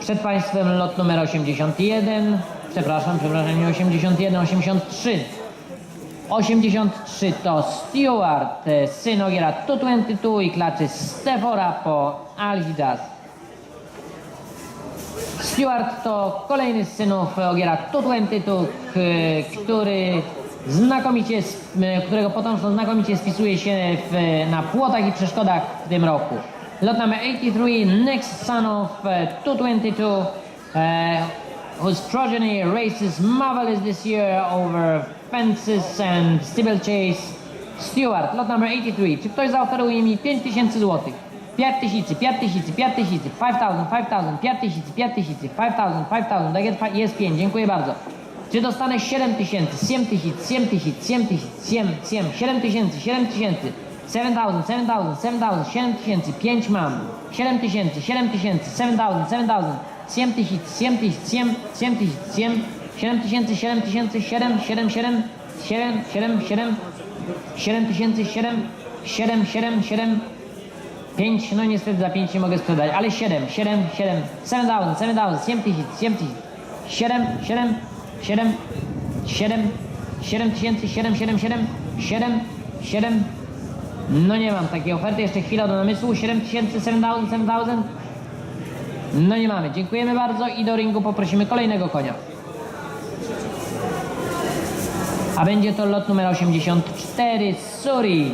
Przed Państwem lot numer 81, przepraszam, przepraszam, nie 81, 83. 83 to Stewart, e, syn Ogiera Tu-22 i klaczy Stefora po Algidaz. Stewart to kolejny z synów Ogiera Tu-22, k- który znakomicie, którego potomstwo znakomicie spisuje się w, na płotach i przeszkodach w tym roku. Lot number 83, next son of uh, Tu-22, uh, whose progeny races marvelous this year over fences and steeplechase. Stewart, lot number 83. Czy ktoś zaoferuje mi 5000 zł? 5000, 5000, 5000, 5000, 5000, 5000, 5000, 5000, 5000, tak jest, jest 5, dziękuję bardzo. Czy dostanę 7000, 7000, 7000, 7000, 7, 7, 7000, 7000, 7000, 7000, 7000, 7000, 5 mam. 7000, 7000, 7000, 7000, 7000, 7000, 7, 7000, 7, 7000, 7000, 7, 7, 7, 7, 7, 7, 7000, 7, 7, 7, 7, 5, no niestety za 5 nie mogę sprzedać, ale 7, 7, 7, 7000, 7000, 7000, 7000, 7, 7, 7, 7, 7000, 7, 7, 7, 7, 7, no nie mam takiej oferty, jeszcze chwila do namysłu, 7000, 7000, 7000, no nie mamy, dziękujemy bardzo i do ringu poprosimy kolejnego konia. A będzie to lot numer 84, Suri.